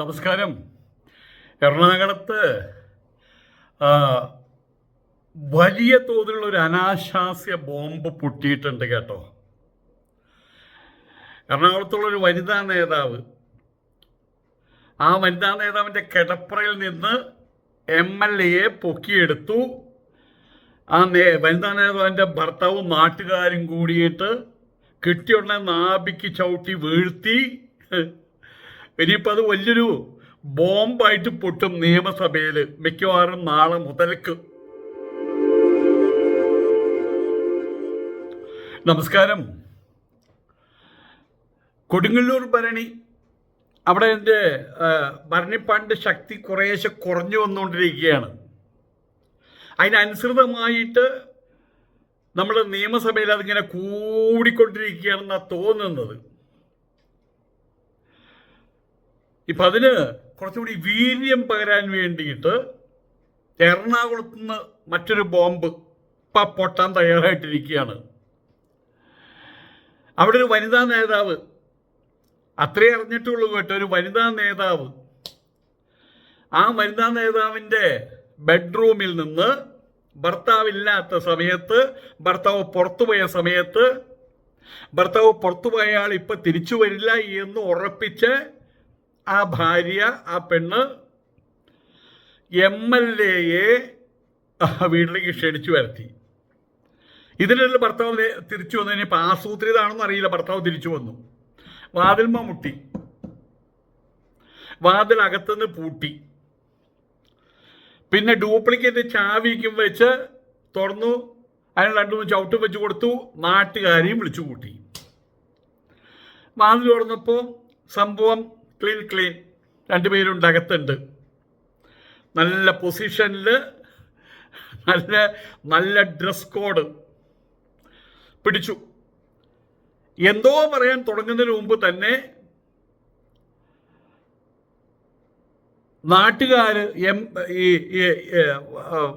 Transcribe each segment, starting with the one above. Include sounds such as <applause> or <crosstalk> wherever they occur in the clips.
നമസ്കാരം. എറണാകുളത്ത് വലിയ തോതിലുള്ള ഒരു അനാശാസ്യ ബോംബ് പൊട്ടിയിട്ടുണ്ട് കേട്ടോ. എറണാകുളത്തുള്ള ഒരു വനിതാ നേതാവ് ആ വനിതാ നേതാവിന്റെ കിടപ്പറയിൽ നിന്ന് എം എൽ എയെ പൊക്കിയെടുത്തു. ആ നേ വനിതാ നേതാവിന്റെ ഭർത്താവും നാട്ടുകാരും കൂടിയിട്ട് കിട്ടിയുടനെ നാഭിക്ക് ചവിട്ടി വീഴ്ത്തി. ഇനിയിപ്പോൾ അത് വലിയൊരു ബോംബായിട്ട് പൊട്ടും നിയമസഭയിൽ മിക്കവാറും നാളെ മുതൽക്ക്. നമസ്കാരം. കൊടുങ്ങല്ലൂർ ഭരണി അവിടെ എന്റെ ഭരണിപ്പാണ്ട് ശക്തി കുറേശ്ശെ കുറഞ്ഞു വന്നുകൊണ്ടിരിക്കുകയാണ്. അതിനനുസൃതമായിട്ട് നമ്മുടെ നിയമസഭയിൽ അതിങ്ങനെ കൂടിക്കൊണ്ടിരിക്കുകയാണെന്നാണ് തോന്നുന്നത്. ഇപ്പം അതിന് കുറച്ചുകൂടി വീര്യം പകരാൻ വേണ്ടിയിട്ട് എറണാകുളത്ത് നിന്ന് മറ്റൊരു ബോംബ് ഇപ്പം പൊട്ടാൻ തയ്യാറായിട്ടിരിക്കുകയാണ്. അവിടെ ഒരു വനിതാ നേതാവ് അത്രേ അറിഞ്ഞിട്ടുള്ളൂ കേട്ടോ ഒരു വനിതാ നേതാവ്. ആ വനിതാ നേതാവിന്റെ ബെഡ്റൂമിൽ നിന്ന് ഭർത്താവില്ലാത്ത സമയത്ത് ഭർത്താവ് പുറത്തുപോയ സമയത്ത് ഭർത്താവ് പുറത്തുപോയ ആൾ ഇപ്പം തിരിച്ചു വരില്ല എന്ന് ഉറപ്പിച്ച് ആ ഭാര്യ ആ പെണ്ണ് എം എൽ എയെ വീട്ടിലേക്ക് ക്ഷണിച്ചു വരുത്തി. ഇതിനുള്ള ഭർത്താവ് തിരിച്ചു വന്നു. ഇപ്പം ആസൂത്രിതാണെന്ന് അറിയില്ല. ഭർത്താവ് തിരിച്ചു വന്നു. വാതിൽമ മുട്ടി. വാതിൽ അകത്തുനിന്ന് പൂട്ടി. പിന്നെ ഡ്യൂപ്ലിക്കേറ്റ് ചാവിക്കും വെച്ച് തുറന്നു. അതിന് രണ്ടു മൂന്ന് ചവിട്ടും വെച്ച് കൊടുത്തു. നാട്ടുകാരെയും വിളിച്ചു കൂട്ടി. വാതിൽ തുറന്നപ്പോൾ സംഭവം ക്ലീൻ ക്ലീൻ രണ്ടുപേരുണ്ട് അകത്തുണ്ട് നല്ല പൊസിഷനിൽ നല്ല നല്ല ഡ്രസ് കോഡ് പിടിച്ചു. എന്തോ പറയാൻ തുടങ്ങുന്നതിന് മുമ്പ് തന്നെ നാട്ടുകാർ എം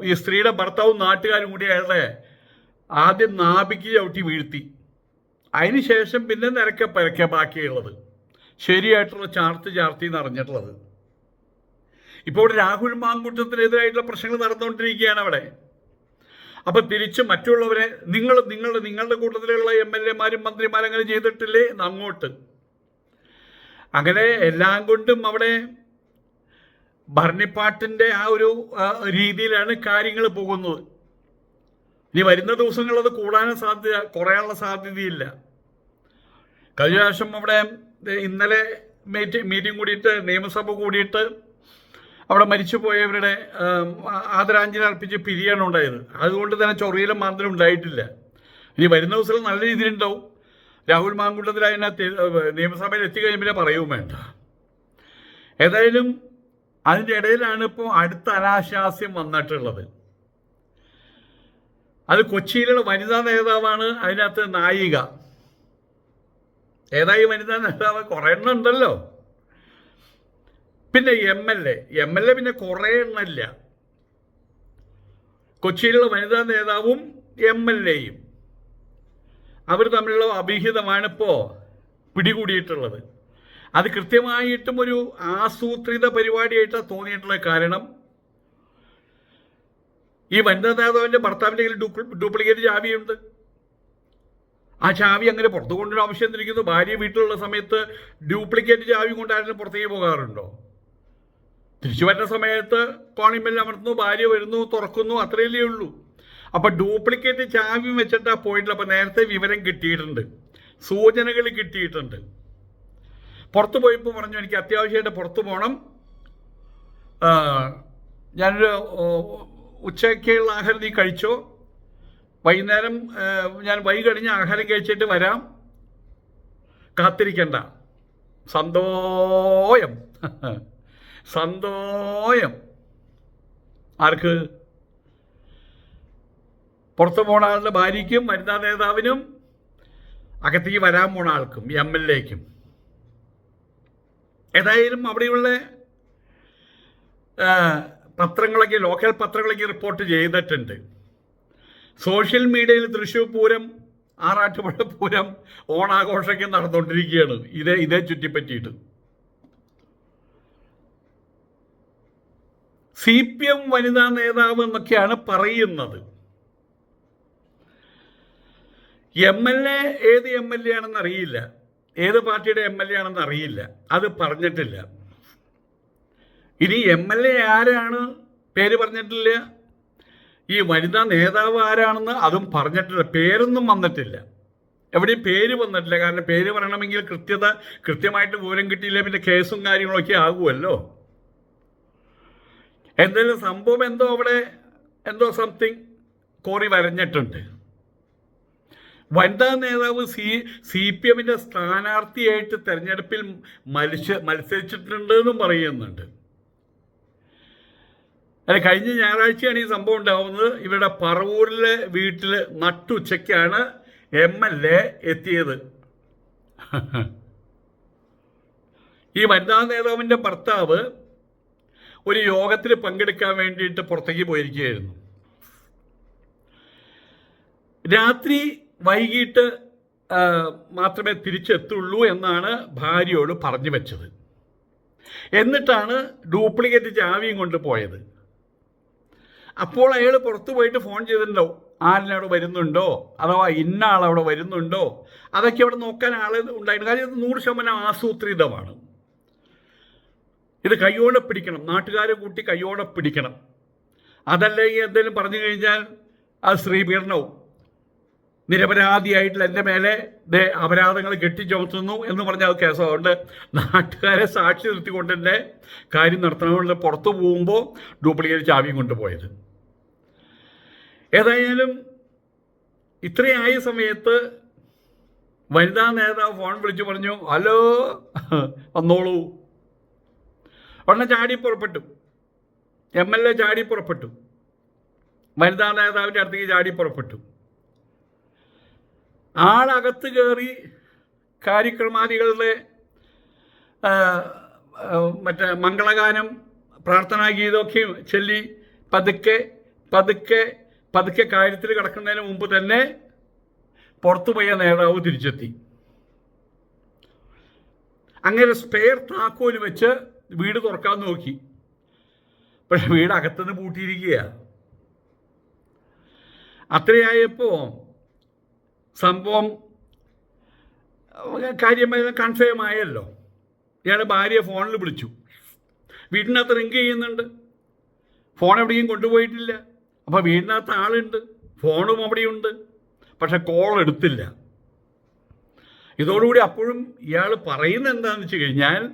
ഈ സ്ത്രീയുടെ ഭർത്താവും നാട്ടുകാരും കൂടി അയാളെ ആദ്യം നാഭിക്ക് ചവിട്ടി വീഴ്ത്തി. അതിനുശേഷം പിന്നെ നിരക്കെ പരക്കെ ബാക്കിയുള്ളത്. ശരിയായിട്ടുള്ള ചാർത്ത് ചാർത്തി നിറഞ്ഞിട്ടുള്ളത് ഇപ്പോൾ ഇവിടെ രാഹുൽ മാങ്കൂട്ടത്തിനെതിരായിട്ടുള്ള പ്രശ്നങ്ങൾ നടന്നുകൊണ്ടിരിക്കുകയാണ് അവിടെ. അപ്പൊ തിരിച്ച് മറ്റുള്ളവരെ നിങ്ങൾ നിങ്ങൾ നിങ്ങളുടെ കൂട്ടത്തിലുള്ള എം എൽ എമാരും മന്ത്രിമാരും അങ്ങനെ ചെയ്തിട്ടില്ലേ? അങ്ങോട്ട്. അങ്ങനെ എല്ലാം കൊണ്ടും അവിടെ ഭരണിപ്പാട്ടിന്റെ ആ ഒരു രീതിയിലാണ് കാര്യങ്ങൾ പോകുന്നത്. ഇനി വരുന്ന ദിവസങ്ങളിൽ അത് കൂടാനും സാധ്യത കുറയാനുള്ള സാധ്യതയില്ല. കഴിഞ്ഞ പ്രാവശ്യം അവിടെ ഇന്നലെ മീറ്റിംഗ് കൂടിയിട്ട് നിയമസഭ കൂടിയിട്ട് അവിടെ മരിച്ചുപോയവരുടെ ആദരാഞ്ജലി അർപ്പിച്ച് പിരിയാണ് ഉണ്ടായത്. അതുകൊണ്ട് തന്നെ ചൊറിയിലും മാന്തലും ഉണ്ടായിട്ടില്ല. ഇനി വരുന്ന ദിവസം നല്ല രീതിയിൽ ഉണ്ടാവും. രാഹുൽ മാങ്കുട്ടത്തിൽ അതിനകത്ത് നിയമസഭയിൽ എത്തിക്കഴിയുമ്പോൾ പറയുകയും വേണ്ട. ഏതായാലും അതിന്റെ ഇടയിലാണ് ഇപ്പോൾ അടുത്ത അനാശാസ്യം വന്നിട്ടുള്ളത്. അത് കൊച്ചിയിലുള്ള വനിതാ നേതാവാണ് അതിനകത്ത് നായിക. ഏതായി വനിതാ നേതാവ്? കുറേ എണ്ണം ഉണ്ടല്ലോ. പിന്നെ M L A M L A പിന്നെ കുറേ എണ്ണമില്ല. കൊച്ചിയിലുള്ള വനിതാ നേതാവും എം എൽ എയും അവർ തമ്മിലുള്ള അഭിഹിതമാണ് ഇപ്പോൾ പിടികൂടിയിട്ടുള്ളത്. അത് കൃത്യമായിട്ടും ഒരു ആസൂത്രിത പരിപാടിയായിട്ടാണ് തോന്നിയിട്ടുള്ള കാരണം ഈ വനിതാ നേതാവിന്റെ ഭർത്താവിന്റെ കയ്യിൽ ഡ്യൂപ്ലിക്കേറ്റ് ചാവിയുണ്ട് ആ ചാവി അങ്ങനെ പുറത്തു കൊണ്ടൊരു ആവശ്യം തിരിക്കുന്നു ഭാര്യ വീട്ടിലുള്ള സമയത്ത് ഡ്യൂപ്ലിക്കേറ്റ് ചാവി കൊണ്ടായിരുന്നു പുറത്തേക്ക് പോകാറുണ്ടോ? തിരിച്ചു വരുന്ന സമയത്ത് കോണിമെല്ലാം അമർത്തുന്നു ഭാര്യ വരുന്നു തുറക്കുന്നു അത്രയല്ലേ ഉള്ളൂ. അപ്പൊ ഡ്യൂപ്ലിക്കേറ്റ് ചാവി വെച്ചിട്ടാ പോയിട്ടില്ല അപ്പൊ നേരത്തെ വിവരം കിട്ടിയിട്ടുണ്ട്. സൂചനകൾ കിട്ടിയിട്ടുണ്ട്. പുറത്തു പോയപ്പോൾ പറഞ്ഞു എനിക്ക് അത്യാവശ്യമായിട്ട് പുറത്തു പോകണം ഞാനൊരു ഉച്ചയ്ക്കുള്ള ആഹാരം നീ കഴിച്ചോ? വൈകുന്നേരം ഞാൻ വൈകഴിഞ്ഞ് കഴിഞ്ഞ് ആഹാരം കഴിച്ചിട്ട് വരാം. കാത്തിരിക്കണ്ട. സന്തോയം. സന്തോയം. ആർക്ക്? പുറത്ത് പോണ ആളുടെ ഭാര്യയ്ക്കും വനിതാ നേതാവിനും അകത്തേക്ക് വരാൻ പോണ ആൾക്കും എം എൽ എക്കും. ഏതായാലും അവിടെയുള്ള പത്രങ്ങളൊക്കെ ലോക്കൽ പത്രങ്ങളൊക്കെ റിപ്പോർട്ട് ചെയ്തിട്ടുണ്ട്. സോഷ്യൽ മീഡിയയിൽ തൃശ്ശൂർ പൂരം ആറാട്ടുപുഴ പൂരം ഓണാഘോഷമൊക്കെ നടന്നുകൊണ്ടിരിക്കുകയാണ്. ഇതേ ഇതേ ചുറ്റിപ്പറ്റിയിട്ട്. സി പി എം വനിതാ നേതാവ് എന്നൊക്കെയാണ് പറയുന്നത്. എം എൽ എ ഏത് എം എൽ എ ആണെന്ന് അറിയില്ല. ഏത് പാർട്ടിയുടെ എം എൽ എ ആണെന്ന് അറിയില്ല. അത് പറഞ്ഞിട്ടില്ല. ഇനി എം എൽ എ ആരാണ്? പേര് പറഞ്ഞിട്ടില്ല. ഈ വനിതാ നേതാവ് ആരാണെന്ന് അതും പറഞ്ഞിട്ടില്ല. പേരൊന്നും വന്നിട്ടില്ല. എവിടെയും പേര് വന്നിട്ടില്ല. കാരണം പേര് പറയണമെങ്കിൽ കൃത്യത കൃത്യമായിട്ട് വിവരം കിട്ടിയില്ല പിന്നെ കേസും കാര്യങ്ങളൊക്കെ ആകുമല്ലോ. എന്തെങ്കിലും സംഭവം എന്തോ അവിടെ എന്തോ സംതിങ് കോറി വരഞ്ഞിട്ടുണ്ട്. വനിതാ നേതാവ് സി സി പി എമ്മിന്റെ സ്ഥാനാർത്ഥിയായിട്ട് തെരഞ്ഞെടുപ്പിൽ മത്സ മത്സരിച്ചിട്ടുണ്ട് എന്നും പറയുന്നുണ്ട്. അല്ല കഴിഞ്ഞ ഞായറാഴ്ചയാണ് ഈ സംഭവം ഉണ്ടാവുന്നത്. ഇവരുടെ പറവൂരിലെ വീട്ടിൽ നട്ടുച്ചയ്ക്കാണ് എം എൽ എ എത്തിയത്. ഈ വനിതാ നേതാവിന്റെ ഭർത്താവ് ഒരു യോഗത്തിൽ പങ്കെടുക്കാൻ വേണ്ടിയിട്ട് പുറത്തേക്ക് പോയിരിക്കുകയായിരുന്നു. രാത്രി വൈകിട്ട് മാത്രമേ തിരിച്ചെത്തുള്ളൂ എന്നാണ് ഭാര്യയോട് പറഞ്ഞു വെച്ചത്. എന്നിട്ടാണ് ഡ്യൂപ്ലിക്കേറ്റ് ചാവിയും കൊണ്ട് പോയത്. അപ്പോൾ അയാൾ പുറത്തു പോയിട്ട് ഫോൺ ചെയ്തിട്ടുണ്ടോ? ആരിനവിടെ വരുന്നുണ്ടോ? അഥവാ ഇന്ന ആൾ അവിടെ വരുന്നുണ്ടോ? അതൊക്കെ അവിടെ നോക്കാൻ ആൾ ഉണ്ടായിരുന്നു. കാര്യം ഇത് നൂറ് ശതമാനം ആസൂത്രിതമാണ്. ഇത് കയ്യോടെ പിടിക്കണം. നാട്ടുകാരെ കൂട്ടി കയ്യോടെ പിടിക്കണം. അതല്ലെങ്കിൽ എന്തെങ്കിലും പറഞ്ഞു കഴിഞ്ഞാൽ അത് ശ്രീപീഡനവും നിരപരാധിയായിട്ടുള്ള എന്റെ മേലെ അപരാധങ്ങൾ കെട്ടിച്ചുമത്തുന്നു എന്ന് പറഞ്ഞ അത് കേസ് അതുകൊണ്ട് നാട്ടുകാരെ സാക്ഷി നിർത്തിക്കൊണ്ട് തന്നെ കാര്യം നടത്തണമെന്ന് പുറത്തു പോകുമ്പോൾ ഡ്യൂപ്ലിക്കേറ്റ് ചാവിയും കൊണ്ടുപോയത്. ഏതായാലും ഇത്രയായ സമയത്ത് വനിതാ നേതാവ് ഫോൺ വിളിച്ചു പറഞ്ഞു ഹലോ വന്നോളൂ. ഉടനെ ചാടി പുറപ്പെട്ടു. എം എൽ എ ചാടി പുറപ്പെട്ടു. വനിതാ നേതാവിന്റെ അടുത്തേക്ക് ചാടി പുറപ്പെട്ടു. ആളകത്ത് കയറി കാര്യക്രമാദികളുടെ മറ്റേ മംഗളഗാനം പ്രാർത്ഥനാ ഗീതമൊക്കെ ചൊല്ലി പതുക്കെ പതുക്കെ പതുക്കെ കാര്യത്തിൽ കിടക്കുന്നതിന് മുമ്പ് തന്നെ പുറത്തുപോയ നേതാവ് തിരിച്ചെത്തി. അങ്ങനെ സ്പെയർ താക്കോൽ വെച്ച് വീട് തുറക്കാൻ നോക്കി. പക്ഷെ വീട് അകത്തുനിന്ന് പൂട്ടിയിരിക്കുകയാണ് അത്രയായപ്പോൾ സംഭവം കാര്യമായ കൺഫേം ആയല്ലോ. ഇയാളുടെ ഭാര്യയെ ഫോണിൽ വിളിച്ചു. വീടിനകത്ത് റിങ്ക് ചെയ്യുന്നുണ്ട്. ഫോൺ എവിടെയും കൊണ്ടുപോയിട്ടില്ല. അപ്പോൾ വീടിനകത്ത് ആളുണ്ട്. ഫോണും അവിടെയുണ്ട്. പക്ഷെ കോൾ എടുത്തില്ല. ഇതോടുകൂടി അപ്പോഴും ഇയാൾ പറയുന്നത് എന്താണെന്ന് വെച്ച് കഴിഞ്ഞാൽ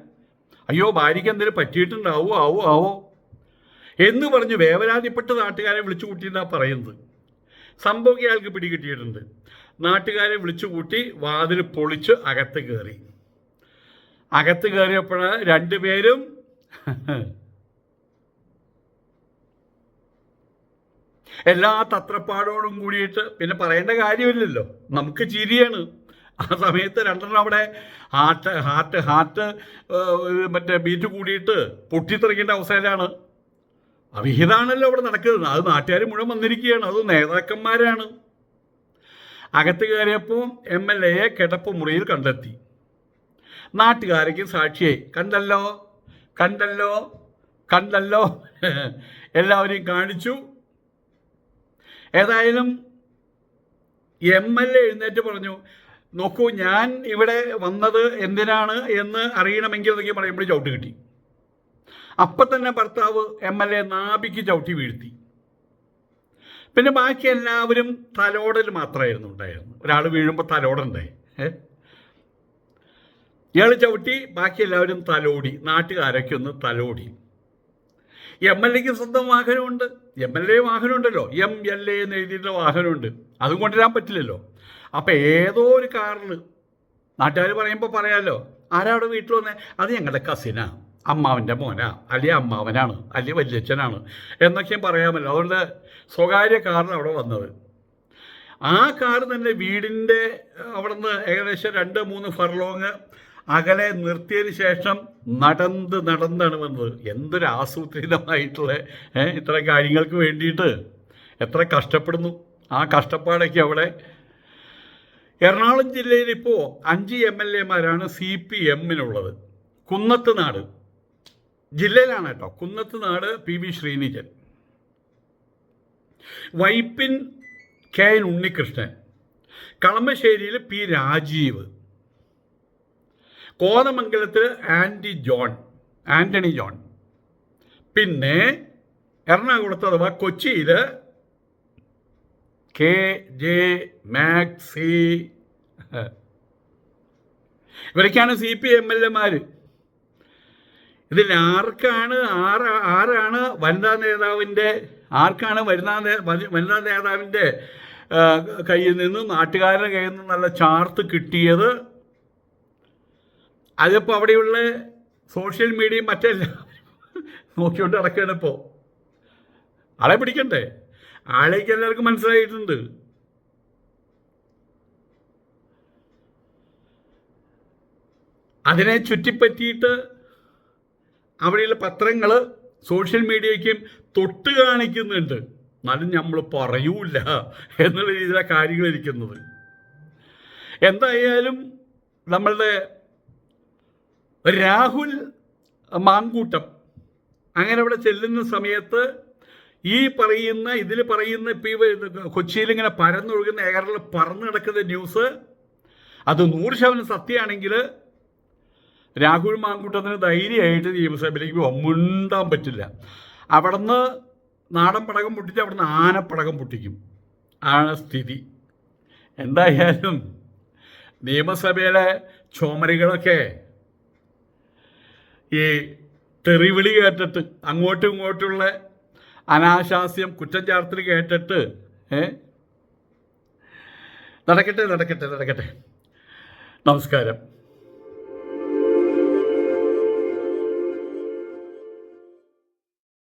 അയ്യോ ഭാര്യയ്ക്ക് എന്തെങ്കിലും പറ്റിയിട്ടുണ്ടാവോ? ആവോ? ആവോ? എന്ന് പറഞ്ഞ് വേവലാതിപ്പെട്ട് നാട്ടുകാരെ വിളിച്ചു കൂട്ടിയെന്നാണ് പറയുന്നത്. സംഭവം ഇയാൾക്ക് പിടികിട്ടിയിട്ടുണ്ട്. നാട്ടുകാരെ വിളിച്ചു കൂട്ടി വാതിൽ പൊളിച്ച് അകത്ത് കയറി അകത്ത് കയറിയപ്പോൾ രണ്ടുപേരും <laughs> എല്ലാ തത്രപ്പാടോടും കൂടിയിട്ട് പിന്നെ പറയേണ്ട കാര്യമില്ലല്ലോ. നമുക്ക് ചിരിയാണ്. ആ സമയത്ത് രണ്ടെണ്ണം അവിടെ ഹാർട്ട് ഹാർട്ട് ഹാർട്ട് മറ്റേ ബീറ്റ് കൂടിയിട്ട് പൊട്ടിത്തെറിക്കേണ്ട അവസരമാണ് അവിഹിതാണല്ലോ അവിടെ നടക്കുന്നത്. അത് നാട്ടുകാർ മുഴുവൻ വന്നിരിക്കുകയാണ്. അത് നേതാക്കന്മാരാണ്. അകത്ത് കയറിയപ്പോൾ എം എൽ എയെ കിടപ്പ് മുറിയിൽ കണ്ടെത്തി. നാട്ടുകാരേക്ക് സാക്ഷിയായി കണ്ടല്ലോ കണ്ടല്ലോ കണ്ടല്ലോ എല്ലാവരെയും കാണിച്ചു. ഏതായാലും എം എൽ എ എഴുന്നേറ്റ് പറഞ്ഞു നോക്കൂ ഞാൻ ഇവിടെ വന്നത് എന്തിനാണ് എന്ന് അറിയണമെങ്കിൽ എന്നൊക്കെ പറയുമ്പോൾ ചവിട്ട് കിട്ടി. അപ്പം തന്നെ ഭർത്താവ് എം എൽ എ നാഭിക്ക് ചവിട്ടി വീഴ്ത്തി. പിന്നെ ബാക്കി എല്ലാവരും തലോടൽ മാത്രമായിരുന്നു ഉണ്ടായിരുന്നു ഒരാൾ വീഴുമ്പോൾ തലോടണ്ടേ? ഇയാൾ ചവിട്ടി ബാക്കി എല്ലാവരും തലോടി. നാട്ടുകാരൊക്കെ ഒന്ന് തലോടി. എം എൽ എക്ക് സ്വന്തം വാഹനമുണ്ട്. എം എൽ എ വാഹനമുണ്ടല്ലോ. എം എൽ എ എന്ന് എഴുതിയിട്ട് വാഹനമുണ്ട്. അതും കൊണ്ടുവരാൻ പറ്റില്ലല്ലോ. അപ്പം ഏതോ ഒരു കാറിൽ നാട്ടുകാർ പറയുമ്പോൾ പറയാമല്ലോ ആരാ അവിടെ വീട്ടിൽ വന്നേ? അത് ഞങ്ങളുടെ കസിനാ അമ്മാവന്റെ മോനാ. അല്ലെ അമ്മാവനാണ്. അല്ലെ വല്യച്ഛനാണ്. എന്നൊക്കെയും പറയാമല്ലോ. അവരുടെ സ്വകാര്യ കാറിന് അവിടെ വന്നത്. ആ കാർ തന്നെ വീടിന്റെ അവിടെ നിന്ന് ഏകദേശം രണ്ട് മൂന്ന് ഫർലോങ് അകലെ നിർത്തിയതിന് ശേഷം നടന്ന് നടന്നാണ് വന്നത്. എന്തൊരു ആസൂത്രിതമായിട്ടുള്ള ഇത്ര കാര്യങ്ങൾക്ക് വേണ്ടിയിട്ട് എത്ര കഷ്ടപ്പെടുന്നു. ആ കഷ്ടപ്പാടൊക്കെ അവിടെ. എറണാകുളം ജില്ലയിൽ ഇപ്പോൾ അഞ്ച് എം എൽ എമാരാണ് സി പി എമ്മിനുള്ളത്. കുന്നത്ത് നാട്. ജില്ലയിലാണ് കേട്ടോ Kunnathunad P V Sreenijan. Vypin K N Unnikrishnan. കളമശ്ശേരിയിൽ P Rajeev. കോതമംഗലത്ത് ആന്റി ജോൺ ആന്റണി ജോൺ. പിന്നെ എറണാകുളത്ത് അഥവാ കൊച്ചിയിൽ കെ ജെ മാക്സി. ഇവരൊക്കെയാണ് സി പി എം എൽ എമാർ ഇതിൽ ആർക്കാണ് ആറ് ആരാണ് വനിതാ നേതാവിന്റെ ആർക്കാണ് വനിതാ വനിതാ നേതാവിന്റെ കയ്യിൽ നിന്നും നാട്ടുകാരുടെ കയ്യിൽ നിന്നും നല്ല ചാർത്ത് കിട്ടിയത്? അതിപ്പോൾ അവിടെയുള്ള സോഷ്യൽ മീഡിയയും മറ്റെല്ലാം <laughs> നോക്കിക്കൊണ്ട് നടക്കുകയാണ് ഇപ്പോൾ ആളെ പിടിക്കണ്ടേ? ആളേക്ക് എല്ലാവർക്കും മനസ്സിലായിട്ടുണ്ട്. അതിനെ ചുറ്റിപ്പറ്റിയിട്ട് അവിടെയുള്ള പത്രങ്ങൾ സോഷ്യൽ മീഡിയയ്ക്കും തൊട്ട് കാണിക്കുന്നുണ്ട്. എന്നാലും നമ്മൾ പറയൂല എന്നുള്ള രീതിയിലാണ് കാര്യങ്ങൾ ഇരിക്കുന്നത്. എന്തായാലും നമ്മളുടെ രാഹുൽ മാങ്കൂട്ടം അങ്ങനെ അവിടെ ചെല്ലുന്ന സമയത്ത് ഈ പറയുന്ന ഇതിൽ പറയുന്ന ഇപ്പം ഈ കൊച്ചിയിൽ ഇങ്ങനെ പരന്നൊഴുകുന്ന എയറിൽ പറന്നു കിടക്കുന്ന ന്യൂസ് അത് നൂറ് ശതമാനം സത്യമാണെങ്കിൽ രാഹുൽ മാങ്കൂട്ടത്തിന് ധൈര്യമായിട്ട് നിയമസഭയിലേക്ക് പോകാൻ മുണ്ടാൻ പറ്റില്ല. അവിടുന്ന് നാടൻ പടകം പൊട്ടിച്ച് അവിടുന്ന് ആനപ്പടകം പൊട്ടിക്കും. ആണ് സ്ഥിതി. എന്തായാലും നിയമസഭയിലെ ചോമരികളൊക്കെ ഈ തെറിവിളി കേട്ടിട്ട് അങ്ങോട്ടും ഇങ്ങോട്ടുള്ള അനാശാസ്യം കുറ്റം ചാർത്തൽ കേട്ടിട്ട് ഏ? നടക്കട്ടെ നടക്കട്ടെ നടക്കട്ടെ. നമസ്കാരം.